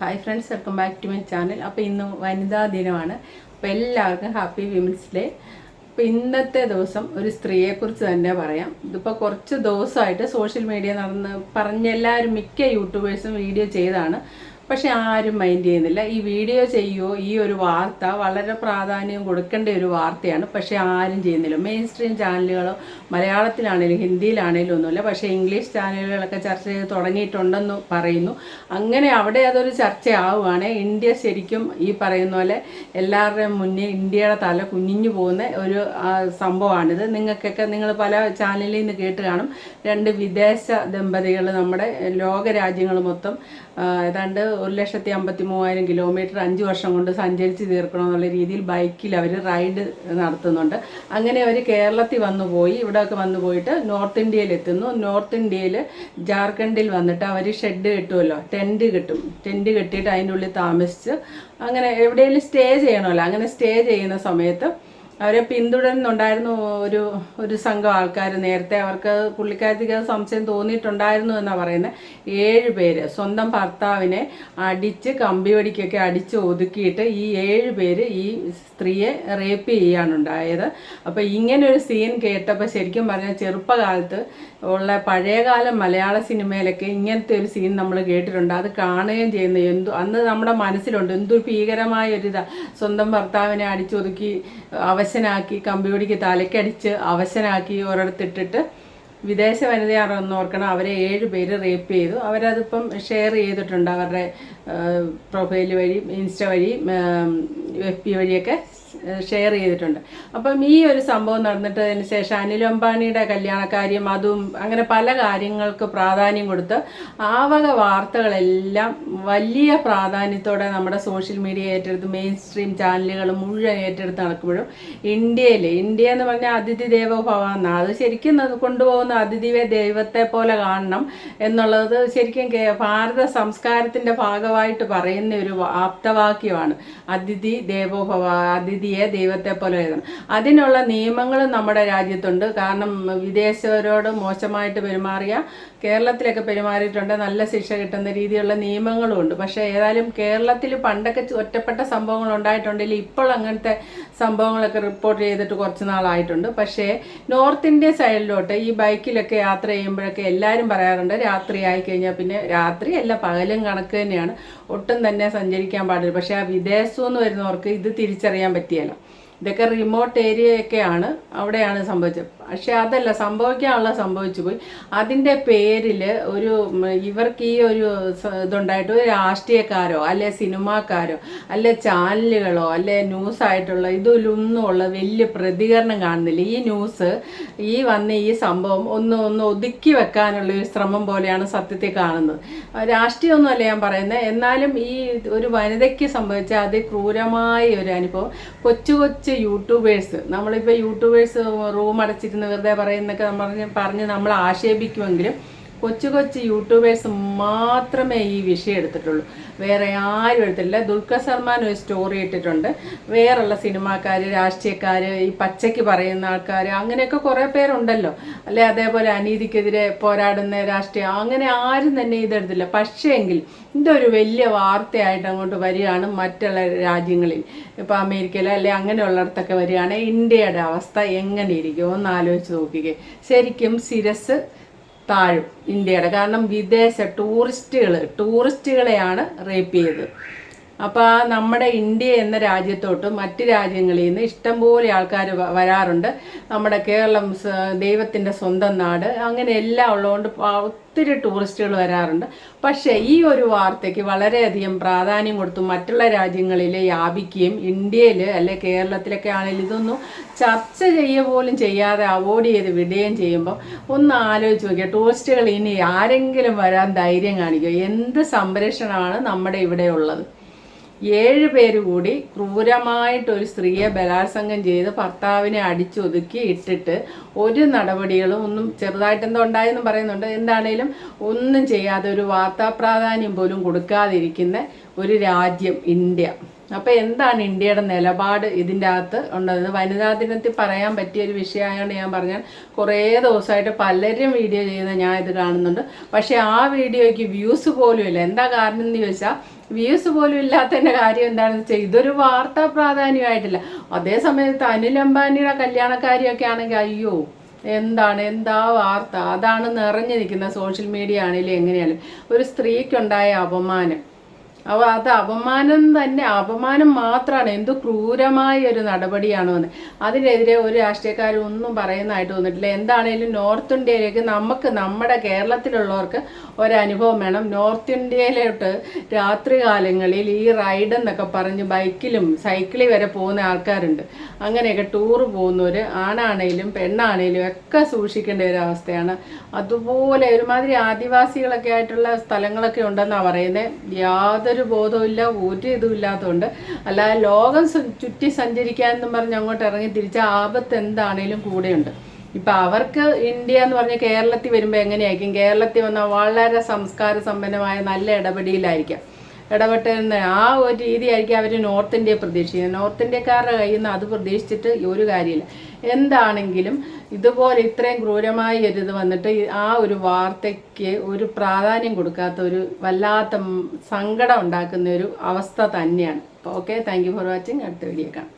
Hi friends welcome back to my channel അപ്പോൾ ഇന്ന് വനിതാ ദിനമാണ്. അപ്പോൾ എല്ലാവർക്കും ഹാപ്പി വിമൻസ് ഡേ അപ്പോൾ ഇന്നത്തെ ദിവസം ഒരു സ്ത്രീയെക്കുറിച്ച് തന്നെ പറയാം. ഇതിപ്പോൾ കുറച്ച് ദിവസമായിട്ട് സോഷ്യൽ മീഡിയ നടന്ന് പറഞ്ഞ എല്ലാവരും മിക്ക യൂട്യൂബേഴ്സും വീഡിയോ ചെയ്താണ്. പക്ഷെ ആരും മൈൻഡ് ചെയ്യുന്നില്ല. ഈ വീഡിയോ ചെയ്യുമോ ഈ ഒരു വാർത്ത വളരെ പ്രാധാന്യം കൊടുക്കേണ്ട ഒരു വാർത്തയാണ്. പക്ഷെ ആരും ചെയ്യുന്നില്ല. മെയിൻ സ്ട്രീം ചാനലുകളോ മലയാളത്തിലാണേലും ഹിന്ദിയിലാണേലും ഒന്നുമില്ല. പക്ഷേ ഇംഗ്ലീഷ് ചാനലുകളൊക്കെ ചർച്ച ചെയ്ത് തുടങ്ങിയിട്ടുണ്ടെന്ന് പറയുന്നു. അങ്ങനെ അവിടെ അതൊരു ചർച്ചയാവുകയാണ്. ഇന്ത്യ ശരിക്കും ഈ പറയുന്ന പോലെ എല്ലാവരുടെയും മുന്നേ ഇന്ത്യയുടെ തല കുഞ്ഞിഞ്ഞു പോകുന്ന ഒരു സംഭവമാണിത്. നിങ്ങൾക്കൊക്കെ നിങ്ങൾ പല ചാനലിൽ നിന്ന് കേട്ട് കാണും. രണ്ട് വിദേശ ദമ്പതികൾ നമ്മുടെ ലോകരാജ്യങ്ങൾ മൊത്തം ഏതാണ്ട് ഒരു ലക്ഷത്തി അമ്പത്തി മൂവായിരം കിലോമീറ്റർ അഞ്ച് വർഷം കൊണ്ട് സഞ്ചരിച്ച് തീർക്കണമെന്നുള്ള രീതിയിൽ ബൈക്കിൽ അവർ റൈഡ് നടത്തുന്നുണ്ട്. അങ്ങനെ അവർ കേരളത്തിൽ വന്നു പോയി ഇവിടെയൊക്കെ വന്നു പോയിട്ട് നോർത്ത് ഇന്ത്യയിൽ എത്തുന്നു. നോർത്ത് ഇന്ത്യയിൽ ജാർഖണ്ഡിൽ വന്നിട്ട് അവർ ഷെഡ് കിട്ടുമല്ലോ ടെന്റ് കിട്ടും. ടെന്റ് കെട്ടിയിട്ട് അതിന്റെ ഉള്ളിൽ താമസിച്ച് അങ്ങനെ എവിടെയെങ്കിലും സ്റ്റേ ചെയ്യണമല്ലോ. അങ്ങനെ സ്റ്റേ ചെയ്യുന്ന സമയത്ത് അവരെ പിന്തുടരുന്നുണ്ടായിരുന്നു ഒരു ഒരു സംഘം ആൾക്കാർ നേരത്തെ അവർക്ക് പുള്ളിക്കാരത്തിക്ക് അത് സംശയം തോന്നിയിട്ടുണ്ടായിരുന്നു എന്നാണ് പറയുന്നത് ഏഴ് പേര് സ്വന്തം ഭർത്താവിനെ അടിച്ച് കമ്പി വടിക്കൊക്കെ അടിച്ച് ഒതുക്കിയിട്ട് ഈ ഏഴ് പേര് ഈ സ്ത്രീയെ റേപ്പ് ചെയ്യാനുണ്ടായത് അപ്പോൾ ഇങ്ങനെ ഒരു സീൻ കേട്ടപ്പോൾ ശരിക്കും പറഞ്ഞാൽ ചെറുപ്പകാലത്ത് ഉള്ള പഴയകാല മലയാള സിനിമയിലൊക്കെ ഇങ്ങനത്തെ ഒരു സീൻ നമ്മൾ കേട്ടിട്ടുണ്ട്. അത് കാണുകയും ചെയ്യുന്ന. എന്തു അന്ന് നമ്മുടെ മനസ്സിലുണ്ട്. എന്തു ഭീകരമായ ഒരു ഇതാ. സ്വന്തം ഭർത്താവിനെ അടിച്ചൊതുക്കി അവശനാക്കി കമ്പിയോടിക്ക് തലക്കടിച്ച് അവശനാക്കി ഒരിടത്തിട്ടിട്ട് വിദേശ വനിതയാണെന്ന് ഓർക്കണം. അവരെ ഏഴ് പേര് റേപ്പ് ചെയ്തു. അവരതിപ്പം ഷെയർ ചെയ്തിട്ടുണ്ട്. അവരുടെ പ്രൊഫൈൽ വഴി ഇൻസ്റ്റ വഴി എഫ് പി വഴിയൊക്കെ ഷെയർ ചെയ്തിട്ടുണ്ട്. അപ്പം ഈ ഒരു സംഭവം നടന്നിട്ടതിന് ശേഷം അനിൽ അംബാനിയുടെ കല്യാണക്കാര്യം അതും അങ്ങനെ പല കാര്യങ്ങൾക്ക് പ്രാധാന്യം കൊടുത്ത് ആ വക വാർത്തകളെല്ലാം വലിയ പ്രാധാന്യത്തോടെ നമ്മുടെ സോഷ്യൽ മീഡിയ ഏറ്റെടുത്ത് മെയിൻ സ്ട്രീം ചാനലുകൾ മുഴുവൻ ഏറ്റെടുത്ത് നടക്കുമ്പോഴും ഇന്ത്യയിൽ ഇന്ത്യ എന്ന് പറഞ്ഞാൽ അതിഥി ദേവോ ഭവ അത് ശരിക്കും കൊണ്ടുപോകുന്ന അതിഥിയെ ദൈവത്തെ പോലെ കാണണം എന്നുള്ളത് ശരിക്കും ഭാരത സംസ്കാരത്തിന്റെ ഭാഗമായിട്ട് പറയുന്ന ഒരു ആപ്തവാക്യമാണ്. അതിഥി ദേവോ ഭവ അതിഥിയെ ദൈവത്തെ പോലെ എഴുതണം. അതിനുള്ള നിയമങ്ങളും നമ്മുടെ രാജ്യത്തുണ്ട്. കാരണം വിദേശവരോട് മോശമായിട്ട് പെരുമാറിയ കേരളത്തിലൊക്കെ പെരുമാറിയിട്ടുണ്ട്. നല്ല ശിക്ഷ കിട്ടുന്ന രീതിയിലുള്ള നിയമങ്ങളും ഉണ്ട്. പക്ഷേ ഏതായാലും കേരളത്തിൽ പണ്ടൊക്കെ ഒറ്റപ്പെട്ട സംഭവങ്ങൾ ഉണ്ടായിട്ടുണ്ടെങ്കിൽ ഇപ്പോൾ അങ്ങനത്തെ സംഭവങ്ങളൊക്കെ റിപ്പോർട്ട് ചെയ്തിട്ട് കുറച്ച് നാളായിട്ടുണ്ട്. പക്ഷേ നോർത്ത് ഇന്ത്യ സൈഡിലോട്ട് ഈ ബൈക്കിലൊക്കെ യാത്ര ചെയ്യുമ്പോഴൊക്കെ എല്ലാവരും പറയാറുണ്ട് രാത്രി ആയി കഴിഞ്ഞാൽ പിന്നെ രാത്രി അല്ല പകലും കണക്ക് തന്നെയാണ്. ഒട്ടും തന്നെ സഞ്ചരിക്കാൻ പാടില്ല. പക്ഷേ ആ വിദേശത്തു നിന്ന് വരുന്നവർക്ക് ഇത് തിരിച്ചറിയാൻ പറ്റിയല്ല ഇതൊക്കെ റിമോട്ട് ഏരിയയൊക്കെയാണ് അവിടെയാണ് സംഭവിച്ചത്. പക്ഷെ അതല്ല സംഭവിക്കാനുള്ള സംഭവിച്ചു പോയി. അതിന്റെ പേരിൽ ഒരു ഇവർക്ക് ഈ ഒരു ഇതുണ്ടായിട്ട് ഒരു രാഷ്ട്രീയക്കാരോ അല്ലെ സിനിമാക്കാരോ അല്ലെ ചാനലുകളോ അല്ലെ ന്യൂസ് ആയിട്ടുള്ള ഇതിലൊന്നും ഉള്ള വലിയ പ്രതികരണം കാണുന്നില്ല. ഈ ന്യൂസ് ഈ വന്ന ഈ സംഭവം ഒന്ന് ഒന്ന് ഒതുക്കി വെക്കാനുള്ള ഒരു ശ്രമം പോലെയാണ് സത്യത്തെ കാണുന്നത്. രാഷ്ട്രീയമൊന്നുമല്ല ഞാൻ പറയുന്നത്. എന്നാലും ഈ ഒരു വനിതയ്ക്ക് സംഭവിച്ച അതിക്രൂരമായ ഒരു അനുഭവം. കൊച്ചു കൊച്ചു യൂട്യൂബേഴ്സ് നമ്മളിപ്പോൾ യൂട്യൂബേഴ്സ് റൂം അടച്ചിരുന്ന് വെറുതെ പറയുന്നൊക്കെ പറഞ്ഞ് പറഞ്ഞ് നമ്മൾ ആക്ഷേപിക്കുമെങ്കിലും കൊച്ചു കൊച്ചു യൂട്യൂബേഴ്സ് മാത്രമേ ഈ വിഷയം എടുത്തിട്ടുള്ളൂ. വേറെ ആരും എടുത്തിട്ടില്ല. ദുൽഖർ സൽമാൻ ഒരു സ്റ്റോറി ഇട്ടിട്ടുണ്ട്. വേറുള്ള സിനിമാക്കാർ രാഷ്ട്രീയക്കാർ ഈ പച്ചയ്ക്ക് പറയുന്ന ആൾക്കാർ അങ്ങനെയൊക്കെ കുറേ പേരുണ്ടല്ലോ. അല്ലെ അതേപോലെ അനീതിക്കെതിരെ പോരാടുന്ന രാഷ്ട്രീയം അങ്ങനെ ആരും തന്നെ ഇതെടുത്തില്ല. പക്ഷേങ്കിൽ ഇതൊരു വലിയ വാർത്തയായിട്ട് അങ്ങോട്ട് വരികയാണ് മറ്റുള്ള രാജ്യങ്ങളിൽ. ഇപ്പോൾ അമേരിക്കയിൽ അല്ലെ അങ്ങനെയുള്ളിടത്തൊക്കെ വരികയാണെങ്കിൽ ഇന്ത്യയുടെ അവസ്ഥ എങ്ങനെ ഇരിക്കും ഒന്ന് ആലോചിച്ച് നോക്കിക്കേ. ശരിക്കും ശിരസ് താഴും ഇന്ത്യയുടെ. കാരണം വിദേശ ടൂറിസ്റ്റുകൾ ടൂറിസ്റ്റുകളെയാണ് റേപ്പ് ചെയ്തത്. അപ്പോൾ നമ്മുടെ ഇന്ത്യ എന്ന രാജ്യത്തോട്ട് മറ്റ് രാജ്യങ്ങളിൽ നിന്ന് ഇഷ്ടംപോലെ ആൾക്കാർ വരാറുണ്ട്. നമ്മുടെ കേരളം ദൈവത്തിന്റെ സ്വന്തം നാട്. അങ്ങനെ എല്ലാം ഉള്ളതുകൊണ്ട് ഒത്തിരി ടൂറിസ്റ്റുകൾ വരാറുണ്ട്. പക്ഷേ ഈ ഒരു വാർത്തയ്ക്ക് വളരെയധികം പ്രാധാന്യം കൊടുത്തു മറ്റുള്ള രാജ്യങ്ങളിൽ വ്യാപിക്കുകയും ഇന്ത്യയിൽ അല്ലെ കേരളത്തിലൊക്കെ ആണെങ്കിലും ഇതൊന്നും ചർച്ച ചെയ്യുക പോലും ചെയ്യാതെ അവോയ്ഡ് ചെയ്ത് വിടുകയും ചെയ്യുമ്പോൾ ഒന്ന് ആലോചിച്ച് നോക്കിയാൽ ടൂറിസ്റ്റുകൾ ഇനി ആരെങ്കിലും വരാൻ ധൈര്യം കാണിക്കുക എന്ത് സംരക്ഷണമാണ് നമ്മുടെ ഇവിടെ ഉള്ളത്? ഏഴ് പേര് കൂടി ക്രൂരമായിട്ട് ഒരു സ്ത്രീയെ ബലാത്സംഗം ചെയ്ത് ഭർത്താവിനെ അടിച്ചൊതുക്കി ഇട്ടിട്ട് ഒരു നടപടികളും ഒന്നും ചെറുതായിട്ട് എന്തോ ഉണ്ടായെന്നും പറയുന്നുണ്ട്. എന്താണേലും ഒന്നും ചെയ്യാതെ ഒരു വാർത്താ പ്രാധാന്യം പോലും കൊടുക്കാതിരിക്കുന്ന ഒരു രാജ്യം ഇന്ത്യ. അപ്പോൾ എന്താണ് ഇന്ത്യയുടെ നിലപാട് ഇതിന്റെ അകത്ത് ഉള്ളത്? വനിതാ ദിനത്തിൽ പറയാൻ പറ്റിയ ഒരു വിഷയമായതുകൊണ്ട് ഞാൻ പറഞ്ഞാൽ കുറേ ദിവസമായിട്ട് പലരും വീഡിയോ ചെയ്യുന്ന ഞാൻ ഇത് കാണുന്നുണ്ട്. പക്ഷേ ആ വീഡിയോയ്ക്ക് വ്യൂസ് പോലും ഇല്ല. എന്താ കാരണം എന്ന് ചോദിച്ചാൽ വ്യൂസ് പോലും ഇല്ലാത്തതിന്റെ കാര്യം എന്താണെന്ന് വെച്ചാൽ ഇതൊരു വാർത്താ പ്രാധാന്യമായിട്ടില്ല. അതേസമയത്ത് അനിൽ അംബാനിയുടെ കല്യാണക്കാരിയൊക്കെ ആണെങ്കിൽ അയ്യോ എന്താണ് എന്താ വാർത്ത? അതാണ് നിറഞ്ഞു നിൽക്കുന്ന സോഷ്യൽ മീഡിയ ആണെങ്കിലും എങ്ങനെയാലും ഒരു സ്ത്രീക്കുണ്ടായ അപമാനം. അവ അത് അപമാനം തന്നെ അപമാനം മാത്രമാണ് എന്ത് ക്രൂരമായ ഒരു നടപടിയാണ് വന്നത് അതിനെതിരെ ഒരു രാഷ്ട്രീയക്കാരും ഒന്നും പറയുന്നതായിട്ട് തോന്നിട്ടില്ല എന്താണേലും നോർത്ത് ഇന്ത്യയിലേക്ക് നമുക്ക് നമ്മുടെ കേരളത്തിലുള്ളവർക്ക് ഒരനുഭവം വേണം. നോർത്ത് ഇന്ത്യയിലോട്ട് രാത്രി കാലങ്ങളിൽ ഈ റൈഡ് എന്നൊക്കെ പറഞ്ഞ് ബൈക്കിലും സൈക്കിളിൽ വരെ പോകുന്ന ആൾക്കാരുണ്ട്. അങ്ങനെയൊക്കെ ടൂർ പോകുന്നവർ ആണാണേലും പെണ്ണാണേലും ഒക്കെ സൂക്ഷിക്കേണ്ട ഒരു അവസ്ഥയാണ്. അതുപോലെ ഒരുമാതിരി ആദിവാസികളൊക്കെ ആയിട്ടുള്ള സ്ഥലങ്ങളൊക്കെ ഉണ്ടെന്നാണ് പറയുന്നത് യാതൊരു ബോധവുമില്ല ഒരു ഇതും ഇല്ലാത്തതുകൊണ്ട്. അല്ലാതെ ലോകം ചുറ്റി സഞ്ചരിക്കാൻ എന്ന് പറഞ്ഞ് അങ്ങോട്ട് ഇറങ്ങി തിരിച്ച ആപത്ത് എന്താണേലും കൂടെയുണ്ട്. ഇപ്പം അവർക്ക് ഇന്ത്യ എന്ന് പറഞ്ഞ കേരളത്തിൽ വരുമ്പോൾ എങ്ങനെയായിരിക്കും? കേരളത്തിൽ വന്നാൽ വളരെ സംസ്കാര സമ്പന്നമായ നല്ല ഇടപെടിയിലായിരിക്കാം ഇടപെട്ടുന്ന ആ ഒരു രീതിയായിരിക്കും അവർ നോർത്ത് ഇന്ത്യയെ പ്രതീക്ഷിക്കുന്നത്. നോർത്ത് ഇന്ത്യക്കാരുടെ കയ്യിൽ നിന്ന് അത് പ്രതീക്ഷിച്ചിട്ട് ഒരു കാര്യമില്ല. എന്താണെങ്കിലും ഇതുപോലെ ഇത്രയും ക്രൂരമായ ഒരു ഇത് വന്നിട്ട് ആ ഒരു വാർത്തയ്ക്ക് ഒരു പ്രാധാന്യം കൊടുക്കാത്ത ഒരു വല്ലാത്ത സങ്കടം ഉണ്ടാക്കുന്ന ഒരു അവസ്ഥ തന്നെയാണ്. Okay thank you for watching അടുത്ത വീഡിയോ കാണാം.